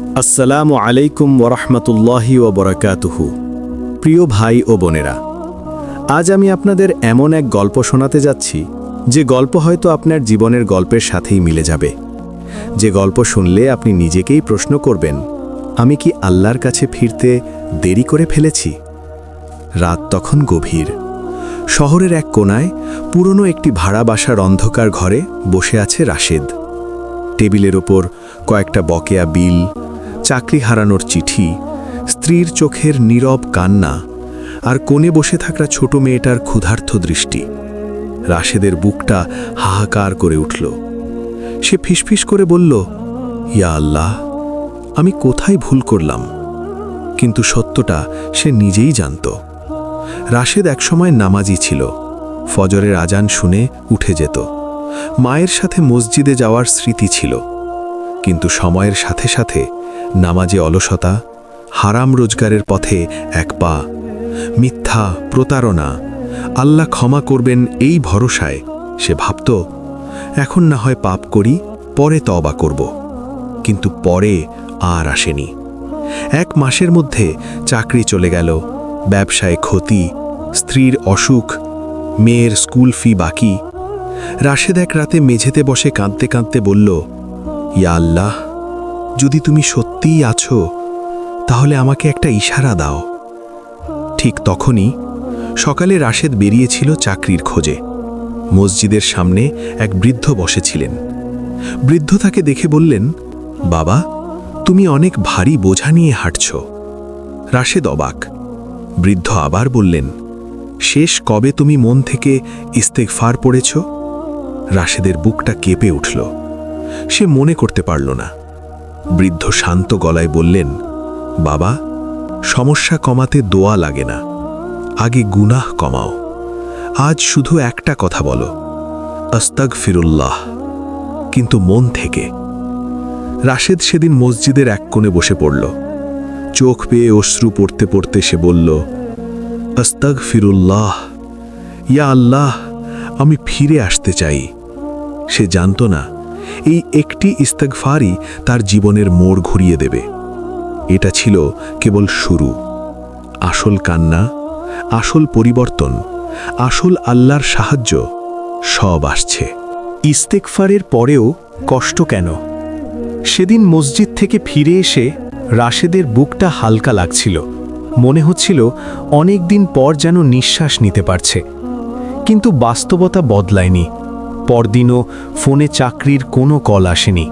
আসসালামু আলাইকুম ওরহমতুল্লাহি ও বরাকাতুহু। প্রিয় ভাই ও বোনেরা, আজ আমি আপনাদের এমন এক গল্প শোনাতে যাচ্ছি, যে গল্প হয়তো আপনার জীবনের গল্পের সাথেই মিলে যাবে। যে গল্প শুনলে আপনি নিজেকেই প্রশ্ন করবেন, আমি কি আল্লাহর কাছে ফিরতে দেরি করে ফেলেছি? রাত তখন গভীর। শহরের এক কোনায় পুরনো একটি ভাড়া বাসার অন্ধকার ঘরে বসে আছে রাশেদ। টেবিলের ওপর কয়েকটা বকেয়া বিল চাকরি হারানোর চিঠি, স্ত্রীর চোখের নীরব কান্না আর কোণে বসে থাকা ছোট মেয়েটার ক্ষুধার্থ দৃষ্টি। রাশেদের বুকটা হাহাকার করে উঠল। সে ফিসফিস করে বলল, ইয়া আল্লাহ, আমি কোথায় ভুল করলাম? কিন্তু সত্যটা সে নিজেই জানত। রাশেদ একসময় নামাজি ছিল। ফজরের আজান শুনে উঠে যেত। মায়ের সাথে মসজিদে যাওয়ার স্মৃতি ছিল। কিন্তু সময়ের সাথে সাথে নামাজে অলসতা, হারাম রোজগারের পথে এক পা, মিথ্যা প্রতারণা। আল্লাহ ক্ষমা করবেন এই ভরসায়। সে ভাবত, এখন না হয় পাপ করি, পরে তবা করব। কিন্তু পরে আর আসেনি। এক মাসের মধ্যে চাকরি চলে গেল, ব্যবসায় ক্ষতি, স্ত্রীর অসুখ, মেয়ের স্কুল ফি বাকি। রাশেদ এক রাতে মেঝেতে বসে কাঁদতে কাঁদতে বলল, ইয়া আল্লাহ, যদি তুমি সত্যিই আছো, তাহলে আমাকে একটা ইশারা দাও। ঠিক তখনই সকালে রাশেদ বেরিয়েছিল চাকরির খোঁজে। মসজিদের সামনে এক বৃদ্ধ বসেছিলেন। বৃদ্ধ তাকে দেখে বললেন, বাবা, তুমি অনেক ভারী বোঝা নিয়ে হাঁটছ। রাশেদ অবাক। বৃদ্ধ আবার বললেন, শেষ কবে তুমি মন থেকে ইস্তেকফার পড়েছ? রাশেদের বুকটা কেঁপে উঠল। সে মনে করতে পারল না। বৃদ্ধ শান্ত গলায় বললেন, বাবা, সমস্যা কমাতে দোয়া লাগে না। আগে গুনাহ কমাও। আজ শুধু একটা কথা বলো আস্তাক ফিরুল্লাহ কিন্তু মন থেকে। রাশেদ সেদিন মসজিদের এক কোণে বসে পড়ল। চোখ পেয়ে অশ্রু পড়তে পড়তে সে বলল আস্তাক ফিরুল্লাহ ইয়া আল্লাহ, আমি ফিরে আসতে চাই। সে জানত না এই একটি ইস্তাকফারই তার জীবনের মোড় ঘুরিয়ে দেবে। এটা ছিল কেবল শুরু। আসল কান্না, আসল পরিবর্তন, আসল আল্লাহর সাহায্য সব আসছে। ইস্তেকফারের পরেও কষ্ট কেন? সেদিন মসজিদ থেকে ফিরে এসে রাশেদের বুকটা হালকা লাগছিল। মনে হচ্ছিল অনেক দিন পর যেন নিঃশ্বাস নিতে পারছে। কিন্তু বাস্তবতা বদলায়নি। পরদিনও ফোনে চাকরির কোনো কল আসেনি।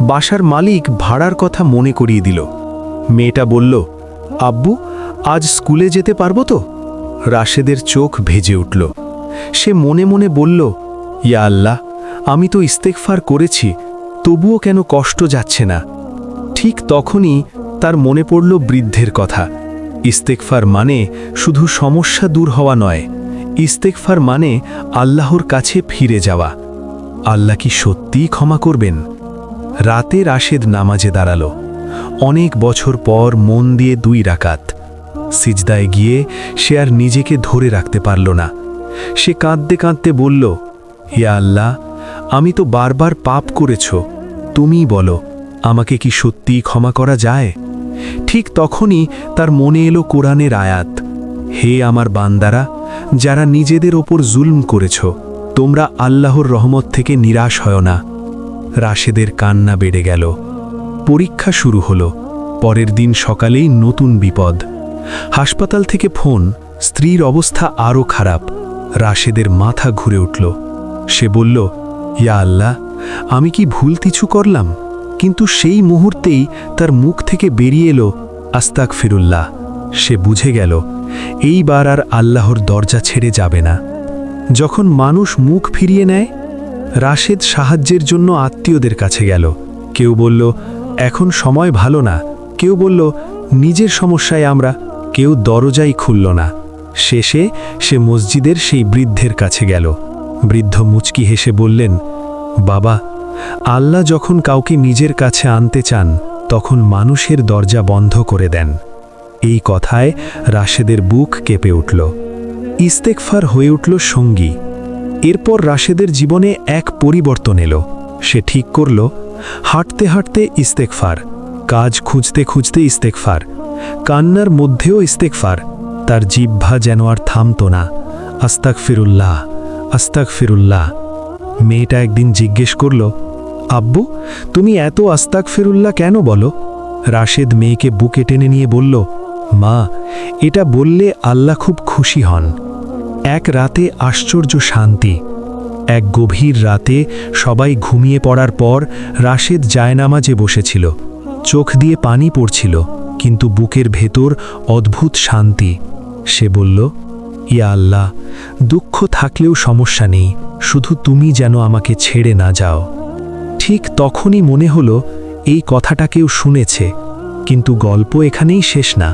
বাসার মালিক ভাড়ার কথা মনে করিয়ে দিল। মেয়েটা বলল, আব্বু, আজ স্কুলে যেতে পারব তো? রাশেদের চোখ ভেজে উঠল। সে মনে মনে বলল, ইয়া আল্লাহ, আমি তো ইস্তেকফার করেছি, তবুও কেন কষ্ট যাচ্ছে না? ঠিক তখনই তার মনে পড়ল বৃদ্ধের কথা। ইস্তেকফার মানে শুধু সমস্যা দূর হওয়া নয় ইস্তেকফার মানে আল্লাহর কাছে ফিরে যাওয়া। আল্লাহ কি সত্যিই ক্ষমা করবেন? রাতে রাশেদ নামাজে দাঁড়াল। অনেক বছর পর মন দিয়ে দুই রাকাত। সিজদায় গিয়ে সে আর নিজেকে ধরে রাখতে পারল না। সে কাঁদতে কাঁদতে বলল হিয়া আল্লাহ, আমি তো বারবার পাপ করেছ। তুমিই বলো, আমাকে কি সত্যিই ক্ষমা করা যায়? ঠিক তখনই তার মনে এলো কোরআনের আয়াত। হে আমার বান্দারা, যারা নিজেদের ওপর জুলম করেছ, তোমরা আল্লাহর রহমত থেকে নিরাশ হয় না। রাশেদের কান্না বেড়ে গেল। পরীক্ষা শুরু হলো। পরের দিন সকালেই নতুন বিপদ। হাসপাতাল থেকে ফোন। স্ত্রীর অবস্থা আরও খারাপ। রাশেদের মাথা ঘুরে উঠল। সে বলল, ইয়া আল্লাহ, আমি কি ভুল কিছু করলাম? কিন্তু সেই মুহূর্তেই তার মুখ থেকে বেরিয়ে এলো আস্তাক ফিরুল্লাহ সে বুঝে গেল এইবার আর আল্লাহর দরজা ছেড়ে যাবে না। যখন মানুষ মুখ ফিরিয়ে নেয়, রাশেদ সাহায্যের জন্য আত্মীয়দের কাছে গেল। কেউ বলল, এখন সময় ভালো না। কেউ বলল, নিজের সমস্যায় আমরা। কেউ দরজাই খুলল না। শেষে সে মসজিদের সেই বৃদ্ধের কাছে গেল। বৃদ্ধ মুচকি হেসে বললেন, বাবা, আল্লাহ যখন কাউকে নিজের কাছে আনতে চান, তখন মানুষের দরজা বন্ধ করে দেন। এই কথায় রাশেদের বুক কেঁপে উঠল। ইস্তেকফার হয়ে উঠল সঙ্গী। এরপর রাশেদের জীবনে এক পরিবর্তন এলো। সে ঠিক করল, হাঁটতে হাঁটতে ইস্তেকফার কাজ খুঁজতে খুঁজতে ইস্তেকফার কান্নার মধ্যেও ইস্তেকফার তার জিহ্বা যেন আর থামত না। আস্তাক ফিরুল্লাহ আস্তাক ফিরুল্লাহ মেয়েটা একদিন জিজ্ঞেস করল, আব্বু, তুমি এত আস্তাক ফিরুল্লাহ কেন বলো? রাশেদ মেয়েকে বুকে টেনে নিয়ে বলল মা, এটা বললে আল্লাহ খুব খুশি হন। এক রাতে আশ্চর্য শান্তি। এক গভীর রাতে সবাই ঘুমিয়ে পড়ার পর রাশেদ জায়নামাজে বসেছিল। চোখ দিয়ে পানি পড়ছিল, কিন্তু বুকের ভেতর অদ্ভুত শান্তি। সে বলল, ইয়া আল্লাহ, দুঃখ থাকলেও সমস্যা নেই, শুধু তুমি যেন আমাকে ছেড়ে না যাও। ঠিক তখনই মনে হলো, এই কথাটা কেউ শুনেছে, কিন্তু গল্প এখানেই শেষ না।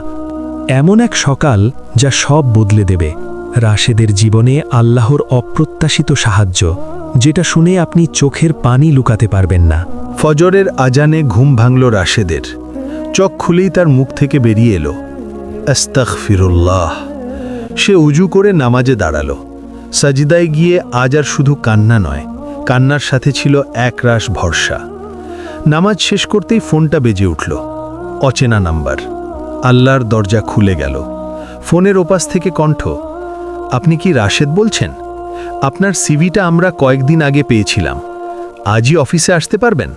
এমন এক সকাল যা সব বদলে দেবে। রাশেদের জীবনে আল্লাহর অপ্রত্যাশিত সাহায্য, যেটা শুনে আপনি চোখের পানি লুকাতে পারবেন না। ফজরের আজানে ঘুম ভাঙল রাশেদের। চোখ খুলেই তার মুখ থেকে বেরিয়ে এলো। আস্তাক ফিরুল্লাহ সে উজু করে নামাজে দাঁড়াল। সাজিদায় গিয়ে আজ আর শুধু কান্না নয়, কান্নার সাথে ছিল এক একরাশ ভরসা। নামাজ শেষ করতেই ফোনটা বেজে উঠল। অচেনা নাম্বার। আল্লাহর দরজা খুলে গেল। ফোনের ওপাশ থেকে কণ্ঠ, আপনি কি রাশেদ বলছেন? আপনার সিভিটা আমরা কয়েকদিন আগে পেয়েছিলাম। আজই অফিসে আসতে পারবেন?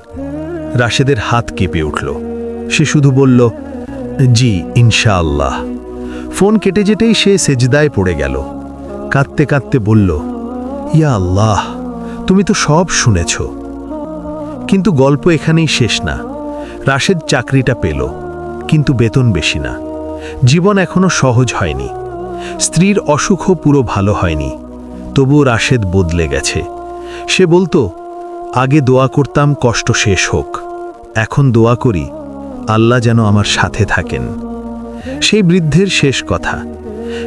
রাশেদের হাত কেঁপে উঠল। সে শুধু বলল, জি, ইনশাআল্লাহ। ফোন কেটে যেতেই সে সেজদায় পড়ে গেল। কাঁদতে কাঁদতে বলল, ইয়া আল্লাহ, তুমি তো সব শুনেছ। কিন্তু গল্প এখানেই শেষ না। রাশেদ চাকরিটা পেল। কিন্তু বেতন বেশি না। জীবন এখনও সহজ হয়নি। স্ত্রীর অসুখও পুরো ভালো হয়নি। তবুও রাশেদ বদলে গেছে। সে বলতো, আগে দোয়া করতাম, কষ্ট শেষ হোক। এখন দোয়া করি, আল্লাহ যেন আমার সাথে থাকেন। সেই বৃদ্ধের শেষ কথা।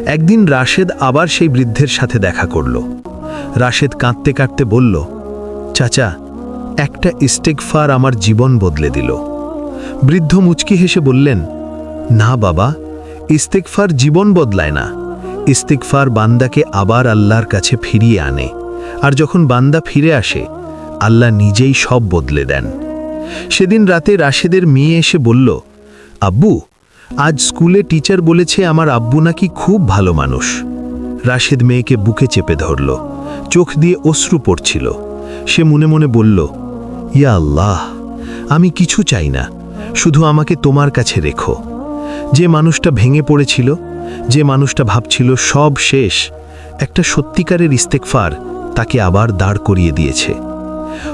একদিন রাশেদ আবার সেই বৃদ্ধের সাথে দেখা করল। রাশেদ কাঁদতে কাঁদতে বলল, চাচা, একটা ইস্টেকফার আমার জীবন বদলে দিল। বৃদ্ধ মুচকি হেসে বললেন, না বাবা ইস্তেকফার জীবন বদলায় না। ইস্তেকফার বান্দাকে আবার আল্লাহর কাছে ফিরিয়ে আনে। আর যখন বান্দা ফিরে আসে, আল্লাহ নিজেই সব বদলে দেন। সেদিন রাতে রাশেদের মেয়ে এসে বলল, আব্বু, আজ স্কুলে টিচার বলেছে আমার আব্বু নাকি খুব ভালো মানুষ। রাশেদ মেয়েকে বুকে চেপে ধরল, চোখ দিয়ে অশ্রু পড়ছিল। সে মনে মনে বলল, ইয়া আল্লাহ, আমি কিছু চাই না। শুধু আমাকে তোমার কাছে রেখো। যে মানুষটা ভেঙে পড়েছিল, যে মানুষটা ভাবছিল সব শেষ, একটা সত্যিকারের ইস্তেকফার তাকে আবার দাঁড় করিয়ে দিয়েছে।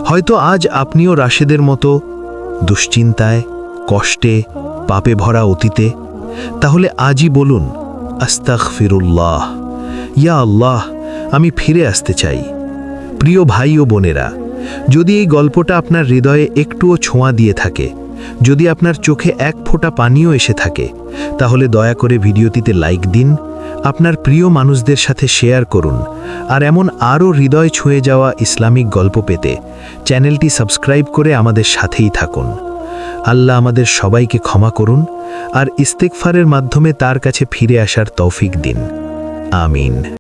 হয়তো আজ আপনিও রাশেদের মতো দুশ্চিন্তায়, কষ্টে, পাপে ভরা অতীতে। তাহলে আজই বলুন আস্তাক ফিরুল্লাহ ইয়া আল্লাহ, আমি ফিরে আসতে চাই। প্রিয় ভাই ও বোনেরা, যদি এই গল্পটা আপনার হৃদয়ে একটুও ছোঁয়া দিয়ে থাকে যদি আপনার চোখে এক ফোঁটা পানিও এসে থাকে, তাহলে দয়া করে ভিডিওটিতে লাইক দিন, আপনার প্রিয় মানুষদের সাথে শেয়ার করুন, আর এমন আরও হৃদয় ছুঁয়ে যাওয়া ইসলামিক গল্প পেতে চ্যানেলটি সাবস্ক্রাইব করে আমাদের সাথেই থাকুন। আল্লাহ আমাদের সবাইকে ক্ষমা করুন, আর ইস্তেকফারের মাধ্যমে তার কাছে ফিরে আসার তৌফিক দিন। আমিন।